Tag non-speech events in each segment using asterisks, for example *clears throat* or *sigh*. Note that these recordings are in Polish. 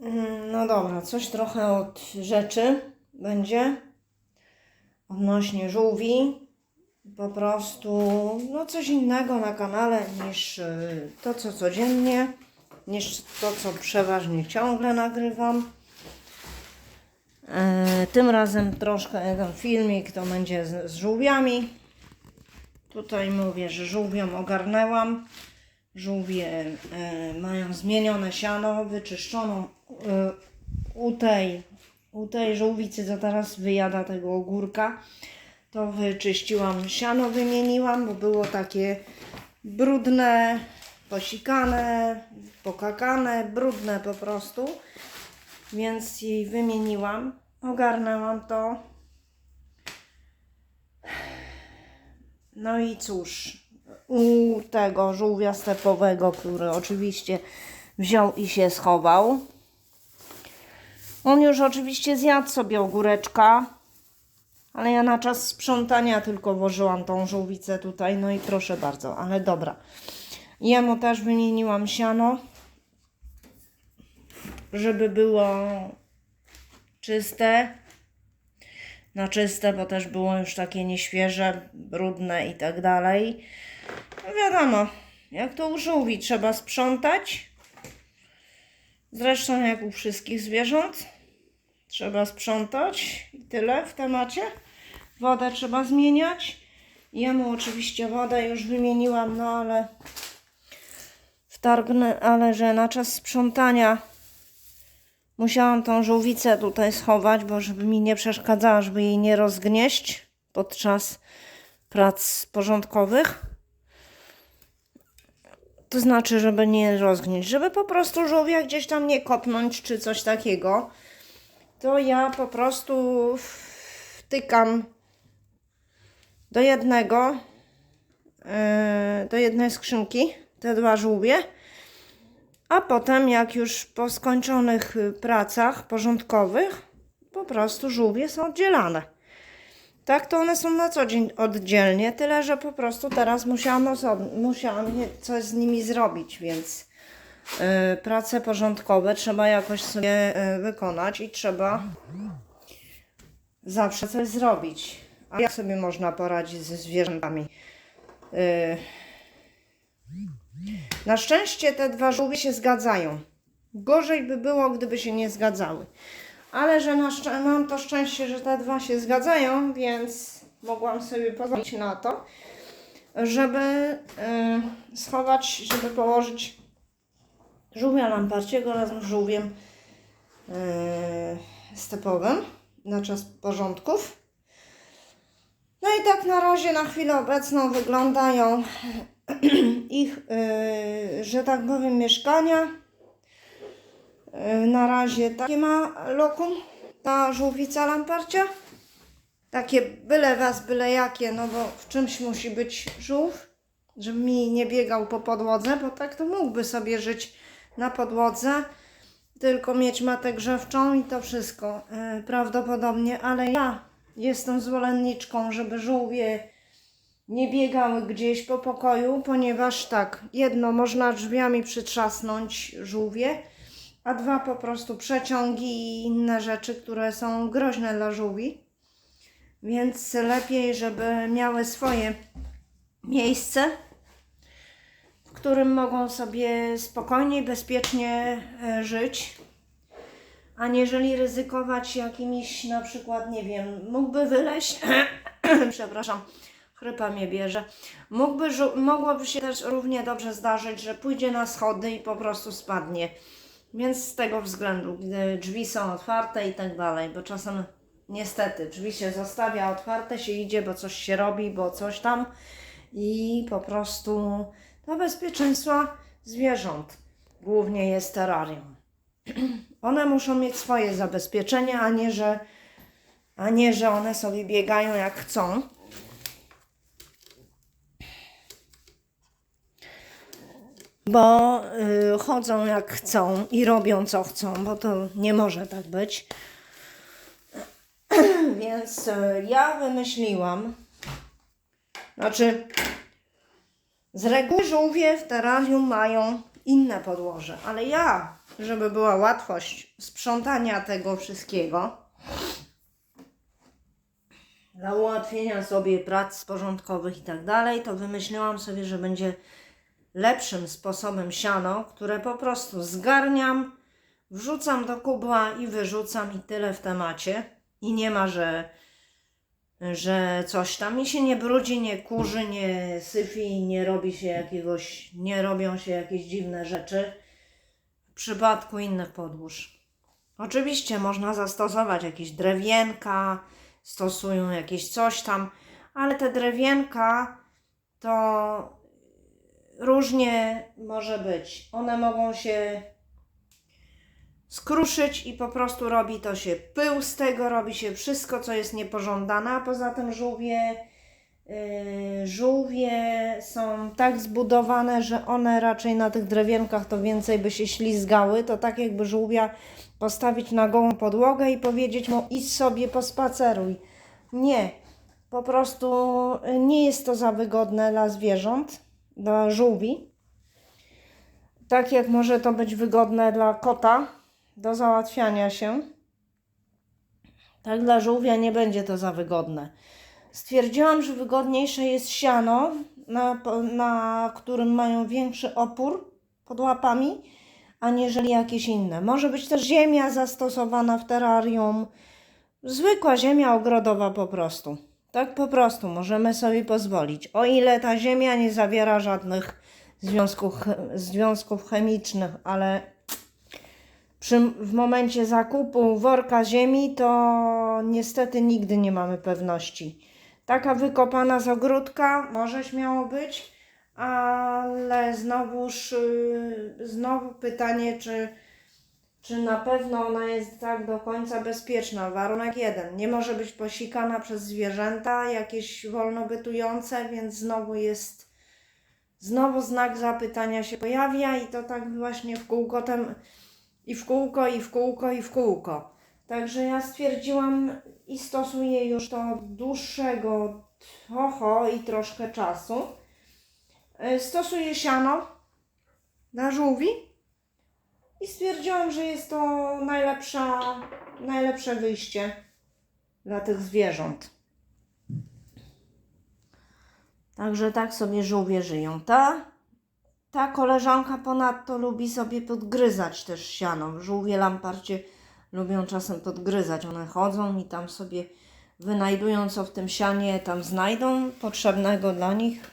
Mm, No dobra, coś trochę od rzeczy będzie odnośnie żółwi. Po prostu no coś innego na kanale niż y, to, co codziennie, niż to, co przeważnie ciągle nagrywam. E, Tym razem troszkę ten filmik to będzie z, żółwiami. Tutaj mówię, że żółwiom ogarnęłam. Żółwie e, mają zmienione siano, wyczyszczoną e, u tej, u tej żółwicy, co teraz wyjada tego ogórka. To wyczyściłam siano, wymieniłam, bo było takie brudne, posikane, pokakane, brudne po prostu. Więc jej wymieniłam, ogarnęłam to. No i cóż, u tego żółwia stepowego, który oczywiście wziął i się schował. On już oczywiście zjadł sobie ogóreczka, ale ja na czas sprzątania tylko włożyłam tą żółwicę tutaj, no i proszę bardzo, ale dobra. Jemu też wymieniłam siano, żeby było czyste. Na czyste, bo też było już takie nieświeże, brudne i tak dalej. No wiadomo, jak to u żółwi trzeba sprzątać. Zresztą jak u wszystkich zwierząt. Trzeba sprzątać i tyle w temacie. Wodę trzeba zmieniać. Jemu oczywiście wodę już wymieniłam, no ale wtargnę, ale że na czas sprzątania musiałam tą żółwicę tutaj schować, bo żeby mi nie przeszkadzała, żeby jej nie rozgnieść podczas prac porządkowych. To znaczy, żeby nie rozgnieść, żeby po prostu żółwia gdzieś tam nie kopnąć czy coś takiego. To ja po prostu wtykam do jednego, yy, do jednej skrzynki te dwa żółwie. A potem, jak już po skończonych pracach porządkowych, po prostu żółwie są oddzielane. Tak, to one są na co dzień oddzielnie, tyle że po prostu teraz musiałam, musiałam coś z nimi zrobić, więc y, prace porządkowe trzeba jakoś sobie y, wykonać i trzeba zawsze coś zrobić. A jak sobie można poradzić ze zwierzętami? Y, na szczęście te dwa żółwie się zgadzają. Gorzej by było, gdyby się nie zgadzały. Ale że na szczę- mam to szczęście, że te dwa się zgadzają, więc mogłam sobie pozwolić na to, żeby y, schować, żeby położyć żółwia lamparciego razem z żółwiem y, stepowym na czas porządków. No i tak na razie, na chwilę obecną wyglądają *clears throat* ich, y, że tak powiem, mieszkania. Y, na razie takie ma lokum ta żółwica lamparcia. Takie byle was, byle jakie, no bo w czymś musi być żółw, żeby mi nie biegał po podłodze, bo tak to mógłby sobie żyć na podłodze, tylko mieć matę grzewczą i to wszystko y, prawdopodobnie, ale ja jestem zwolenniczką, żeby żółwie nie biegały gdzieś po pokoju, ponieważ tak, jedno można drzwiami przytrzasnąć żółwie, a dwa po prostu przeciągi i inne rzeczy, które są groźne dla żółwi. Więc lepiej, żeby miały swoje miejsce, w którym mogą sobie spokojnie, bezpiecznie e, żyć. Aniżeli ryzykować jakimiś, na przykład, nie wiem, mógłby wyleźć, *coughs* przepraszam, chrypa mnie bierze. Mógłby, mogłoby się też równie dobrze zdarzyć, że pójdzie na schody i po prostu spadnie. Więc z tego względu, gdy drzwi są otwarte i tak dalej, bo czasem niestety drzwi się zostawia otwarte, się idzie, bo coś się robi, bo coś tam i po prostu dla bezpieczeństwa zwierząt głównie jest terrarium. *clears throat* One muszą mieć swoje zabezpieczenie, a nie, że, a nie, że one sobie biegają jak chcą. Bo y, chodzą jak chcą i robią co chcą, bo to nie może tak być. *clears throat* Więc y, ja wymyśliłam, znaczy z reguły żółwie w terrarium mają inne podłoże. Ale ja, żeby była łatwość sprzątania tego wszystkiego, dla ułatwienia sobie prac porządkowych i tak dalej, to wymyśliłam sobie, że będzie lepszym sposobem siano, które po prostu zgarniam, wrzucam do kubła i wyrzucam i tyle w temacie. I nie ma, że, że coś tam mi się nie brudzi, nie kurzy, nie syfi, nie robi się jakiegoś, nie robią się jakieś dziwne rzeczy w przypadku innych podłóż. Oczywiście można zastosować jakieś drewienka, stosują jakieś coś tam, ale te drewienka to różnie może być. One mogą się skruszyć i po prostu robi to się pył z tego, robi się wszystko, co jest niepożądane, a poza tym żółwie, yy, żółwie są tak zbudowane, że one raczej na tych drewienkach to więcej by się ślizgały, to tak jakby żółwia postawić na gołą podłogę i powiedzieć mu idź sobie pospaceruj. Nie, po prostu y, nie jest to za wygodne dla zwierząt, dla żółwi. Tak jak może to być wygodne dla kota do załatwiania się, tak dla żółwia nie będzie to za wygodne. Stwierdziłam, że wygodniejsze jest siano, na, na którym mają większy opór pod łapami, aniżeli jakieś inne. Może być też ziemia zastosowana w terrarium, zwykła ziemia ogrodowa po prostu. Tak po prostu możemy sobie pozwolić. O ile ta ziemia nie zawiera żadnych związków, związków chemicznych, ale przy, w momencie zakupu worka ziemi to niestety nigdy nie mamy pewności. Taka wykopana z ogródka może śmiało być, ale znowuż yy, znowu pytanie, czy, czy na pewno ona jest tak do końca bezpieczna. Warunek jeden, nie może być posikana przez zwierzęta jakieś wolnobytujące, więc znowu jest znowu znak zapytania się pojawia i to tak właśnie w kółko tem, i w kółko, i w kółko, i w kółko. Także ja stwierdziłam i stosuję już to dłuższego trochę i troszkę czasu. Y, Stosuję siano na żółwi i stwierdziłam, że jest to najlepsza, najlepsze wyjście dla tych zwierząt. Także tak sobie żółwie żyją. Ta, ta koleżanka ponadto lubi sobie podgryzać też siano. Żółwie lamparcie lubią czasem podgryzać. One chodzą i tam sobie wynajdują, co w tym sianie tam znajdą potrzebnego dla nich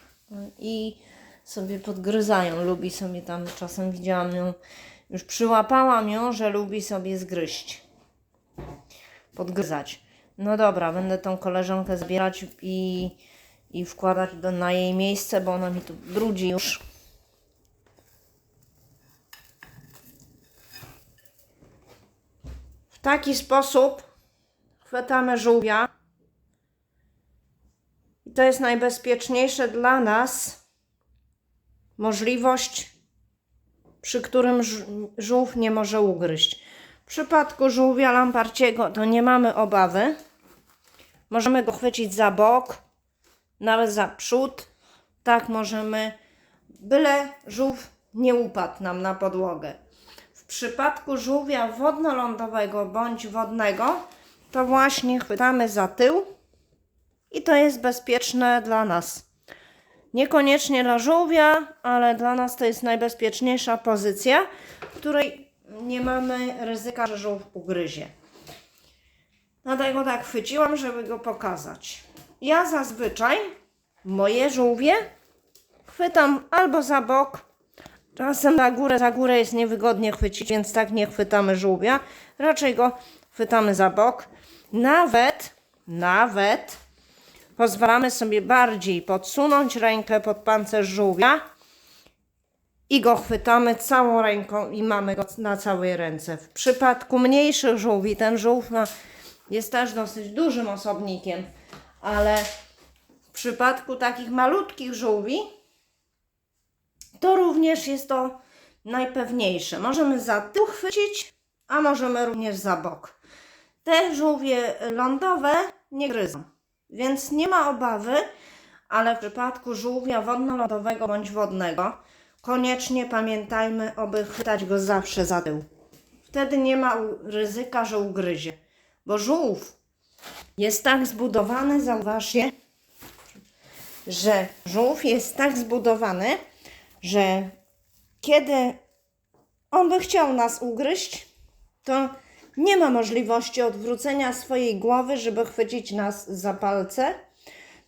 i sobie podgryzają. Lubi sobie tam, czasem widziałam ją, już przyłapałam ją, że lubi sobie zgryźć. Podgryzać. No dobra, będę tą koleżankę zbierać i, i wkładać do, na jej miejsce, bo ona mi tu brudzi już. W taki sposób chwytamy żółwia. I to jest najbezpieczniejsze dla nas możliwość, przy którym żółw nie może ugryźć. W przypadku żółwia lamparciego to nie mamy obawy. Możemy go chwycić za bok, nawet za przód. Tak możemy, byle żółw nie upadł nam na podłogę. W przypadku żółwia wodnolodowego bądź wodnego, to właśnie chwytamy za tył i to jest bezpieczne dla nas. Niekoniecznie dla żółwia, ale dla nas to jest najbezpieczniejsza pozycja, w której nie mamy ryzyka, że żółw ugryzie. Dlatego tak chwyciłam, żeby go pokazać. Ja zazwyczaj moje żółwie chwytam albo za bok, czasem na górę, za górę jest niewygodnie chwycić, więc tak nie chwytamy żółwia. Raczej go chwytamy za bok. Nawet, nawet pozwalamy sobie bardziej podsunąć rękę pod pancerz żółwia i go chwytamy całą ręką i mamy go na całej ręce. W przypadku mniejszych żółwi, ten żółw ma, jest też dosyć dużym osobnikiem, ale w przypadku takich malutkich żółwi to również jest to najpewniejsze. Możemy za tył chwycić, a możemy również za bok. Te żółwie lądowe nie gryzą, więc nie ma obawy, ale w przypadku żółwia wodno-lodowego bądź wodnego, koniecznie pamiętajmy, aby chwytać go zawsze za tył. Wtedy nie ma ryzyka, że ugryzie. Bo żółw jest tak zbudowany, zauważcie, że żółw jest tak zbudowany, że kiedy on by chciał nas ugryźć, to nie ma możliwości odwrócenia swojej głowy, żeby chwycić nas za palce.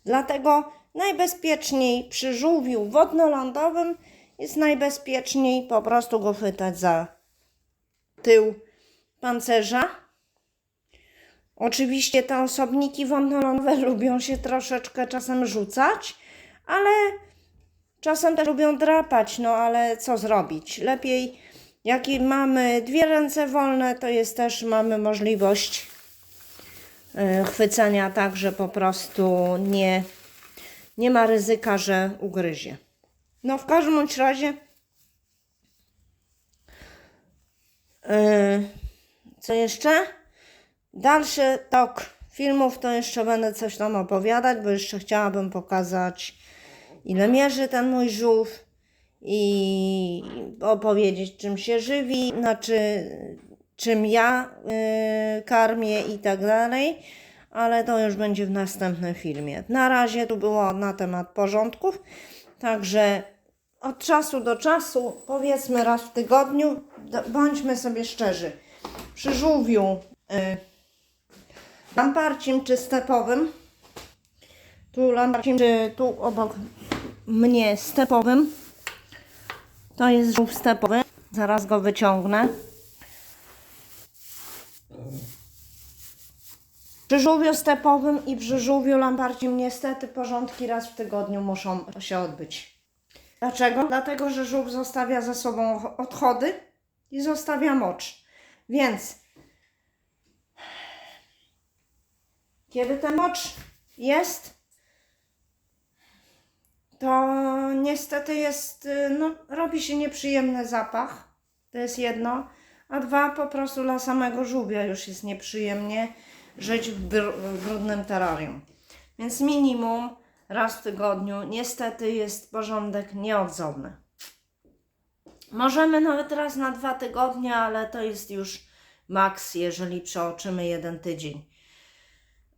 Dlatego najbezpieczniej przy żółwiu wodnolodowym jest najbezpieczniej po prostu go chwytać za tył pancerza. Oczywiście te osobniki wodnolodowe *laughs* lubią się troszeczkę czasem rzucać, ale czasem też lubią drapać, no ale co zrobić? Lepiej, jak mamy dwie ręce wolne, to jest też, mamy możliwość e, chwycenia tak, że po prostu nie, nie ma ryzyka, że ugryzie. No w każdym bądź razie e, co jeszcze? Dalszy tok filmów to jeszcze będę coś tam opowiadać, bo jeszcze chciałabym pokazać ile mierzy ten mój żółw i opowiedzieć czym się żywi, znaczy czym ja y, karmię i tak dalej, ale to już będzie w następnym filmie. Na razie tu było na temat porządków, także od czasu do czasu, powiedzmy raz w tygodniu, bądźmy sobie szczerzy, przy żółwiu y, lamparcim czy stepowym, tu lamparcim czy tu obok mnie stepowym, to jest żółw stepowy, zaraz go wyciągnę. Przy żółwiu stepowym i przy żółwiu lamparcim niestety porządki raz w tygodniu muszą się odbyć. Dlaczego? Dlatego, że żółw zostawia za sobą odchody i zostawia mocz. Więc kiedy ten mocz jest, to niestety jest, y, no, robi się nieprzyjemny zapach. To jest jedno. A dwa, po prostu dla samego żółwia już jest nieprzyjemnie żyć w, br- w brudnym terrarium. Więc minimum raz w tygodniu niestety jest porządek nieodzowny. Możemy nawet raz na dwa tygodnie, ale to jest już maks, jeżeli przeoczymy jeden tydzień.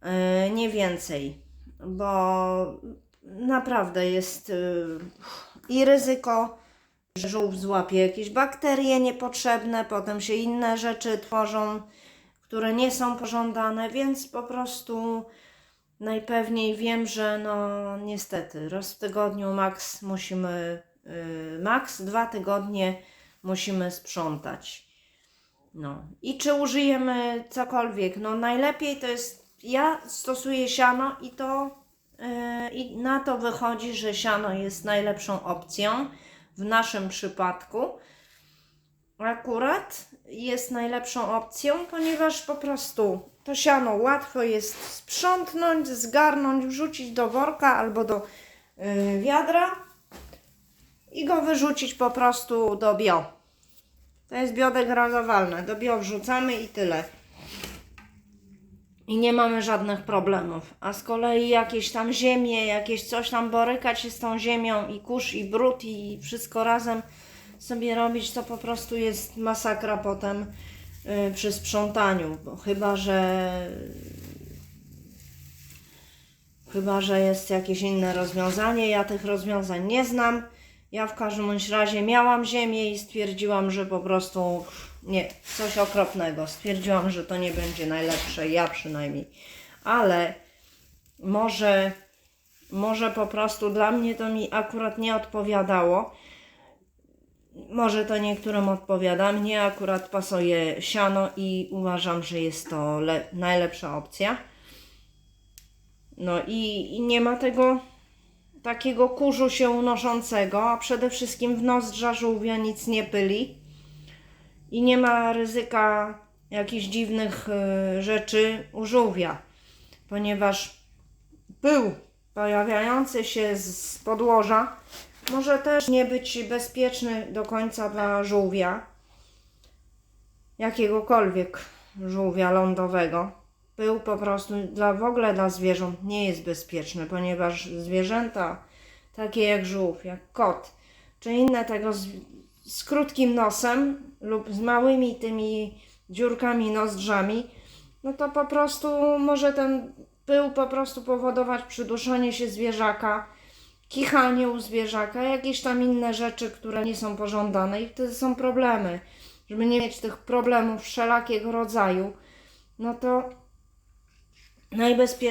Yy, nie więcej, bo naprawdę jest yy, i ryzyko, że żółw złapie jakieś bakterie niepotrzebne, potem się inne rzeczy tworzą, które nie są pożądane, więc po prostu najpewniej wiem, że no niestety raz w tygodniu maks musimy, yy, maks dwa tygodnie musimy sprzątać. No i czy użyjemy cokolwiek? No najlepiej to jest, ja stosuję siano i to i na to wychodzi, że siano jest najlepszą opcją w naszym przypadku. Akurat jest najlepszą opcją, ponieważ po prostu to siano łatwo jest sprzątnąć, zgarnąć, wrzucić do worka albo do yy, wiadra i go wyrzucić po prostu do bio. To jest biodegradowalne. Do bio wrzucamy i tyle. I nie mamy żadnych problemów. A z kolei jakieś tam ziemie, jakieś coś tam borykać się z tą ziemią i kurz i brud i wszystko razem sobie robić, to po prostu jest masakra potem y, przy sprzątaniu. Bo chyba, że chyba, że jest jakieś inne rozwiązanie. Ja tych rozwiązań nie znam. Ja w każdym razie miałam ziemię i stwierdziłam, że po prostu nie, coś okropnego. Stwierdziłam, że to nie będzie najlepsze, ja przynajmniej. Ale może, może po prostu dla mnie to mi akurat nie odpowiadało. Może to niektórym odpowiada. Mnie akurat pasuje siano i uważam, że jest to le- najlepsza opcja. No i, i nie ma tego takiego kurzu się unoszącego, a przede wszystkim w nozdrza żółwia nic nie pyli i nie ma ryzyka jakichś dziwnych y, rzeczy u żółwia, ponieważ pył pojawiający się z, podłoża może też nie być bezpieczny do końca dla żółwia, jakiegokolwiek żółwia lądowego. Pył po prostu dla, w ogóle dla zwierząt nie jest bezpieczny, ponieważ zwierzęta takie jak żółw, jak kot, czy inne tego z, z krótkim nosem lub z małymi tymi dziurkami nozdrzami, no to po prostu może ten pył po prostu powodować przyduszanie się zwierzaka, kichanie u zwierzaka, jakieś tam inne rzeczy, które nie są pożądane i wtedy są problemy. Żeby nie mieć tych problemów wszelakiego rodzaju, no to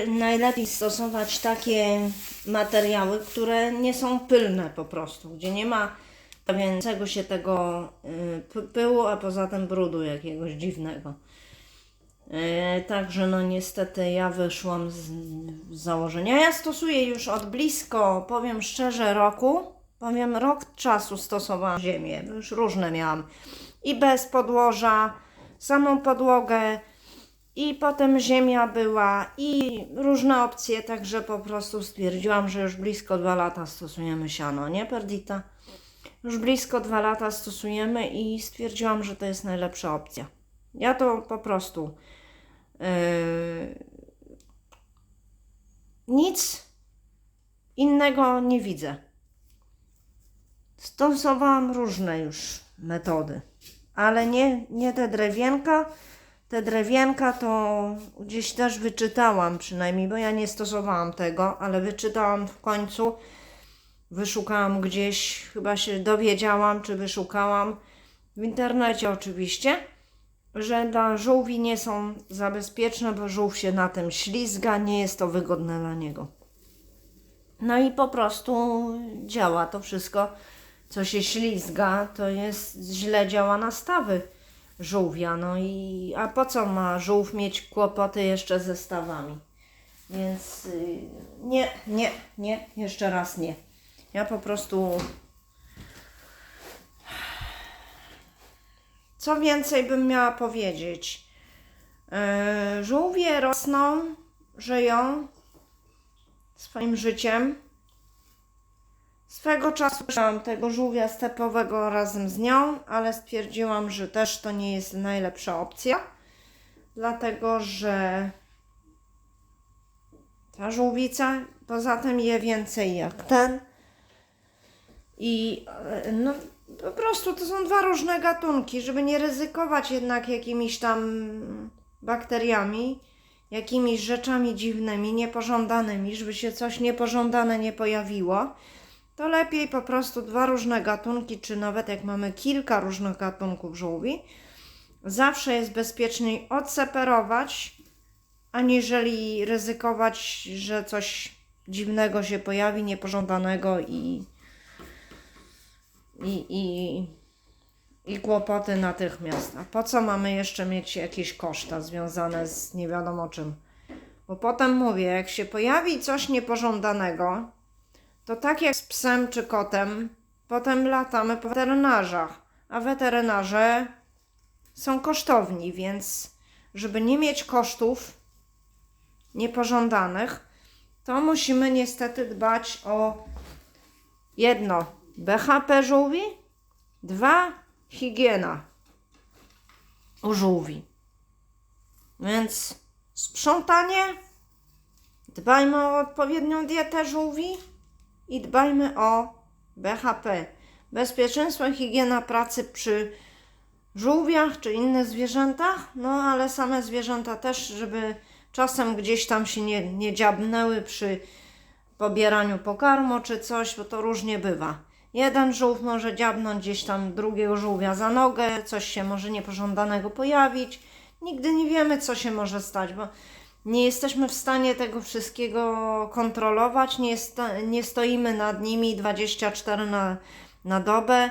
najlepiej stosować takie materiały, które nie są pylne po prostu, gdzie nie ma pojawiającego się tego y, py- pyłu, a poza tym brudu jakiegoś dziwnego. E, Także no niestety ja wyszłam z, z założenia. Ja stosuję już od blisko, powiem szczerze, roku. Powiem rok czasu stosowałam ziemię. Już różne miałam. I bez podłoża, samą podłogę, i potem ziemia była, i różne opcje. Także po prostu stwierdziłam, że już blisko dwa lata stosujemy siano, nie Perdita? Już blisko dwa lata stosujemy i stwierdziłam, że to jest najlepsza opcja. Ja to po prostu Yy, nic innego nie widzę. Stosowałam różne już metody, ale nie, nie te drewienka. Te drewienka to gdzieś też wyczytałam przynajmniej, bo ja nie stosowałam tego, ale wyczytałam w końcu. Wyszukałam gdzieś, chyba się dowiedziałam, czy wyszukałam w internecie oczywiście że dla żółwi nie są za bezpieczne, bo żółw się na tym ślizga, nie jest to wygodne dla niego. No i po prostu działa to wszystko, co się ślizga, to jest źle działa na stawy żółwia. No i a po co ma żółw mieć kłopoty jeszcze ze stawami? Więc y, nie, nie, nie, jeszcze raz nie. Ja po prostu Co więcej bym miała powiedzieć? Yy, żółwie rosną, żyją swoim życiem. Swego czasu miałam tego żółwia stepowego razem z nią, ale stwierdziłam, że też to nie jest najlepsza opcja, dlatego że ta żółwica poza tym je więcej jak ten. I e, no, po prostu to są dwa różne gatunki, żeby nie ryzykować jednak jakimiś tam bakteriami, jakimiś rzeczami dziwnymi, niepożądanymi, żeby się coś niepożądane nie pojawiło. To lepiej po prostu dwa różne gatunki, czy nawet jak mamy kilka różnych gatunków żółwi, zawsze jest bezpieczniej odseparować, aniżeli ryzykować, że coś dziwnego się pojawi, niepożądanego i i, i, i kłopoty natychmiast. A po co mamy jeszcze mieć jakieś koszta związane z nie wiadomo czym? Bo potem mówię, jak się pojawi coś niepożądanego, to tak jak z psem czy kotem, potem latamy po weterynarzach, a weterynarze są kosztowni, więc żeby nie mieć kosztów niepożądanych, to musimy niestety dbać o jedno BHP żółwi, dwa higiena u żółwi. Więc sprzątanie, dbajmy o odpowiednią dietę żółwi i dbajmy o BHP. Bezpieczeństwo i higiena pracy przy żółwiach czy innych zwierzętach, no ale same zwierzęta też, żeby czasem gdzieś tam się nie, nie dziabnęły przy pobieraniu pokarmu czy coś, bo to różnie bywa. Jeden żółw może dziabnąć gdzieś tam drugiego żółwia za nogę, coś się może niepożądanego pojawić. Nigdy nie wiemy, co się może stać, bo nie jesteśmy w stanie tego wszystkiego kontrolować, nie, jest, nie stoimy nad nimi 24 na, na dobę,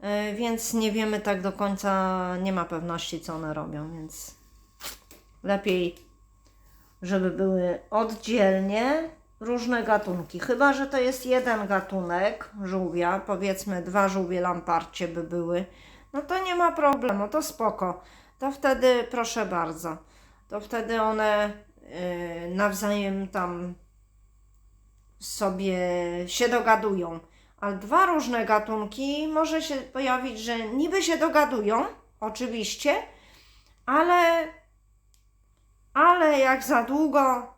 yy, więc nie wiemy tak do końca, nie ma pewności, co one robią, więc lepiej, żeby były oddzielnie różne gatunki. Chyba, że to jest jeden gatunek żółwia, powiedzmy dwa żółwie lamparcie by były, no to nie ma problemu, to spoko. To wtedy proszę bardzo. To wtedy one yy, nawzajem tam sobie się dogadują. Ale dwa różne gatunki może się pojawić, że niby się dogadują, oczywiście, ale ale jak za długo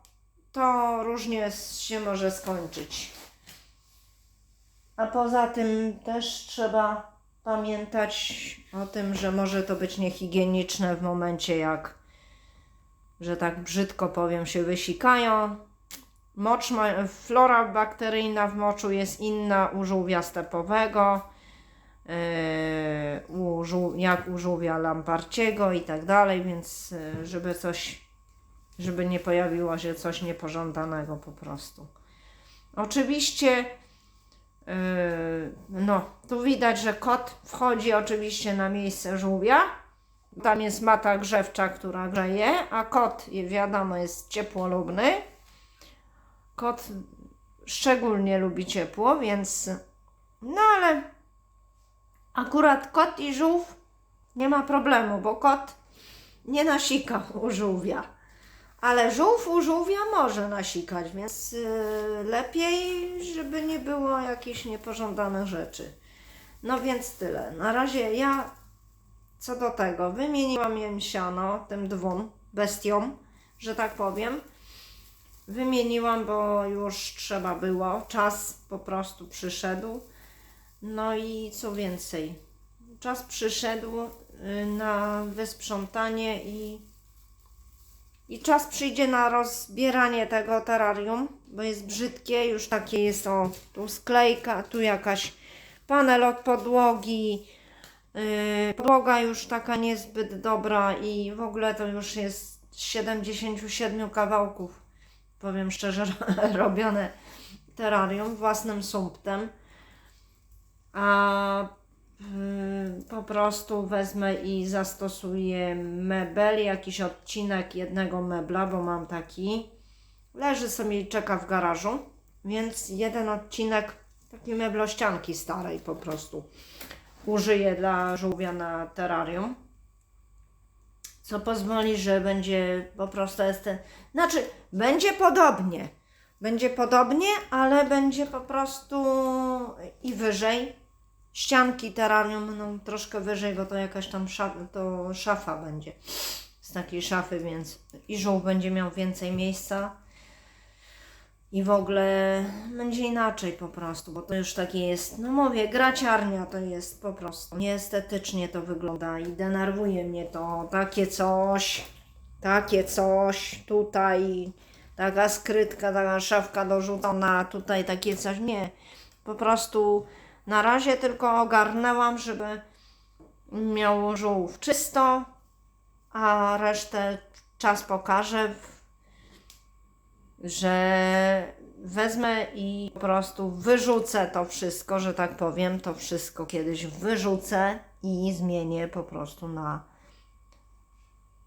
to różnie się może skończyć. A poza tym też trzeba pamiętać o tym, że może to być niehigieniczne w momencie, jak, że tak brzydko powiem, się wysikają. Mocz ma, flora bakteryjna w moczu jest inna u żółwia stepowego, yy, u żół, jak u żółwia lamparciego i tak dalej, więc yy, żeby coś, żeby nie pojawiło się coś niepożądanego po prostu. Oczywiście Yy, no, tu widać, że kot wchodzi oczywiście na miejsce żółwia. Tam jest mata grzewcza, która grzeje, a kot, wiadomo, jest ciepłolubny. Kot szczególnie lubi ciepło, więc no ale akurat kot i żółw nie ma problemu, bo kot nie nasika u żółwia. Ale żółw u żółwia może nasikać, więc yy, lepiej, żeby nie było jakichś niepożądanych rzeczy. No więc tyle. Na razie ja co do tego wymieniłam im siano tym dwóm bestiom, że tak powiem. Wymieniłam, bo już trzeba było. Czas po prostu przyszedł. No i co więcej, czas przyszedł yy, na wysprzątanie i i czas przyjdzie na rozbieranie tego terrarium, bo jest brzydkie, już takie jest o, tu sklejka, tu jakaś panel od podłogi, yy, podłoga już taka niezbyt dobra i w ogóle to już jest z 77 kawałków, powiem szczerze, *laughs* robione terrarium własnym sumptem. A po prostu wezmę i zastosuję mebel, jakiś odcinek jednego mebla, bo mam taki. Leży sobie i czeka w garażu, więc jeden odcinek takiej meblościanki starej po prostu użyję dla żółwia na terrarium. Co pozwoli, że będzie po prostu jest ten. Znaczy, będzie podobnie. Będzie podobnie, ale będzie po prostu i wyżej ścianki terrarium będą troszkę wyżej, bo to jakaś tam szafa, to szafa będzie. Z takiej szafy, więc i żółw będzie miał więcej miejsca. I w ogóle będzie inaczej po prostu, bo to już takie jest, no mówię, graciarnia to jest po prostu, nieestetycznie to wygląda i denerwuje mnie to, takie coś, takie coś, tutaj taka skrytka, taka szafka dorzucona, tutaj takie coś, nie, po prostu na razie tylko ogarnęłam, żeby miał żółw czysto, a resztę czas pokaże, że wezmę i po prostu wyrzucę to wszystko, że tak powiem, to wszystko kiedyś wyrzucę i zmienię po prostu na,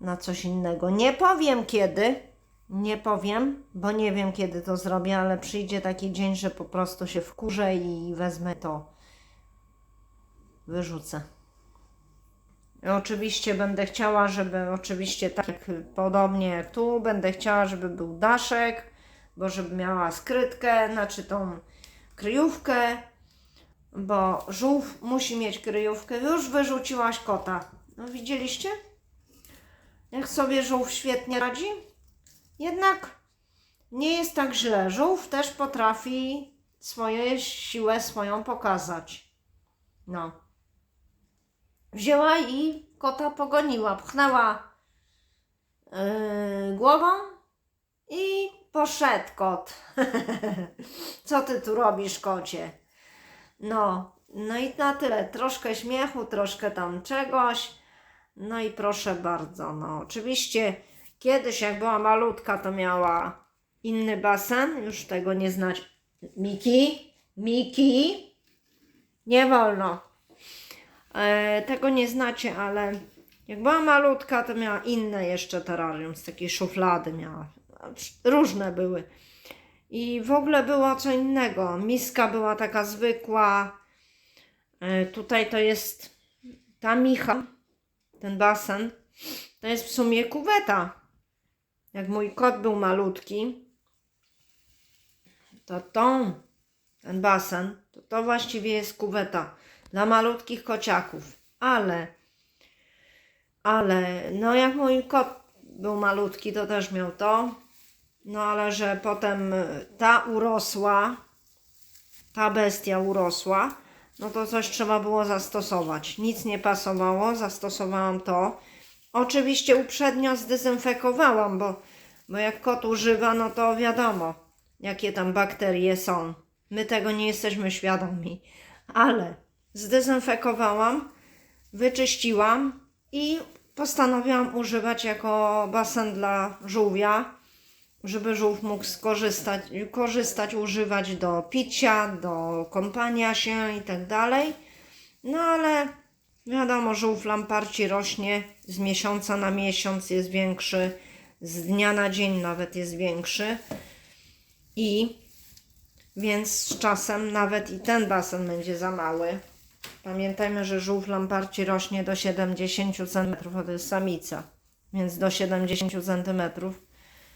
na coś innego. Nie powiem kiedy, nie powiem, bo nie wiem kiedy to zrobię, ale przyjdzie taki dzień, że po prostu się wkurzę i wezmę to. Wyrzucę. Oczywiście będę chciała, żeby oczywiście tak podobnie jak tu, będę chciała, żeby był daszek, bo żeby miała skrytkę, znaczy tą kryjówkę, bo żółw musi mieć kryjówkę. Już wyrzuciłaś kota. No widzieliście? Jak sobie żółw świetnie radzi? Jednak nie jest tak źle. Żółw też potrafi swoją siłę swoją pokazać. No. Wzięła i kota pogoniła. Pchnęła yy, głową i poszedł kot. *laughs* Co ty tu robisz, kocie? No, no i na tyle. Troszkę śmiechu, troszkę tam czegoś. No i proszę bardzo, no oczywiście Kiedyś, jak była malutka, to miała inny basen. Już tego nie znać. Miki, Miki, nie wolno. E, tego nie znacie, ale jak była malutka, to miała inne jeszcze terrarium, z takiej szuflady miała. Różne były. I w ogóle było co innego. Miska była taka zwykła. E, tutaj to jest ta micha, ten basen. To jest w sumie kuweta jak mój kot był malutki, to tą, ten basen, to to właściwie jest kuweta dla malutkich kociaków. Ale, ale, no jak mój kot był malutki, to też miał to. No ale że potem ta urosła, ta bestia urosła, no to coś trzeba było zastosować. Nic nie pasowało, zastosowałam to. Oczywiście uprzednio zdezynfekowałam, bo, bo jak kot używa, no to wiadomo, jakie tam bakterie są. My tego nie jesteśmy świadomi, ale zdezynfekowałam, wyczyściłam i postanowiłam używać jako basen dla żółwia, żeby żółw mógł skorzystać, korzystać, używać do picia, do kąpania się i tak dalej. No ale wiadomo, żółw lamparci rośnie z miesiąca na miesiąc, jest większy, z dnia na dzień nawet jest większy. I więc z czasem nawet i ten basen będzie za mały. Pamiętajmy, że żółw lamparci rośnie do 70 cm, a to jest samica, więc do 70 cm.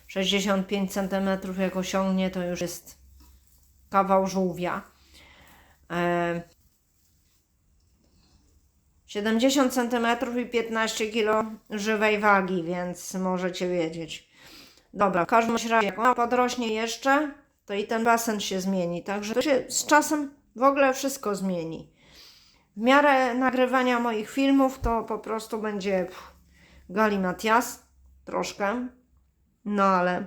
65 cm jak osiągnie, to już jest kawał żółwia. E, 70 cm i 15 kg żywej wagi, więc możecie wiedzieć. Dobra, w każdym razie, jak ona podrośnie jeszcze, to i ten basen się zmieni. Także to się z czasem w ogóle wszystko zmieni. W miarę nagrywania moich filmów to po prostu będzie pff, galimatias troszkę. No ale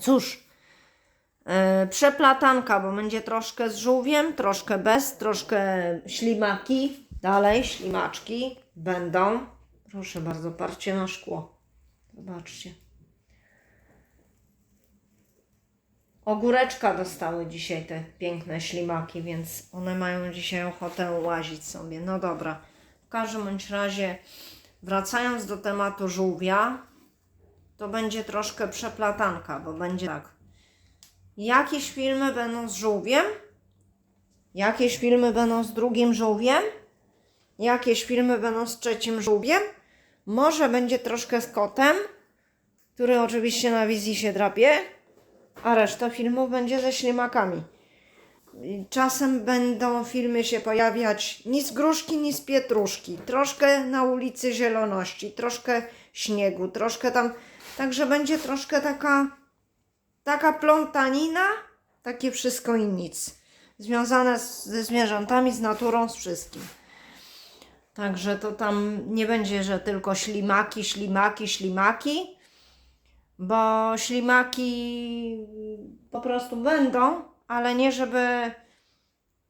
cóż, yy, przeplatanka, bo będzie troszkę z żółwiem, troszkę bez, troszkę ślimaki, dalej ślimaczki będą. Proszę bardzo, parcie na szkło. Zobaczcie. Ogóreczka dostały dzisiaj te piękne ślimaki, więc one mają dzisiaj ochotę łazić sobie. No dobra. W każdym bądź razie, wracając do tematu żółwia, to będzie troszkę przeplatanka, bo będzie tak. Jakieś filmy będą z żółwiem, jakieś filmy będą z drugim żółwiem, jakieś filmy będą z trzecim żółwiem, może będzie troszkę z kotem, który oczywiście na wizji się drapie, a reszta filmów będzie ze ślimakami. Czasem będą filmy się pojawiać ni z gruszki, ni z pietruszki. Troszkę na ulicy Zieloności, troszkę śniegu, troszkę tam. Także będzie troszkę taka, taka plątanina, takie wszystko i nic. Związane z, ze zwierzętami, z naturą, z wszystkim. Także to tam nie będzie, że tylko ślimaki, ślimaki, ślimaki bo ślimaki po prostu będą, ale nie żeby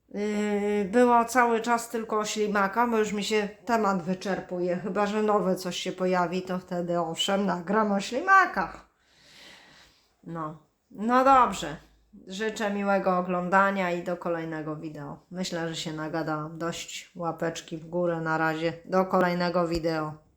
yy, było cały czas tylko o ślimaka, bo już mi się temat wyczerpuje. Chyba, że nowe coś się pojawi, to wtedy owszem, nagram o ślimakach. No, no dobrze. Życzę miłego oglądania i do kolejnego wideo. Myślę, że się nagadałam dość. Łapeczki w górę na razie. Do kolejnego wideo.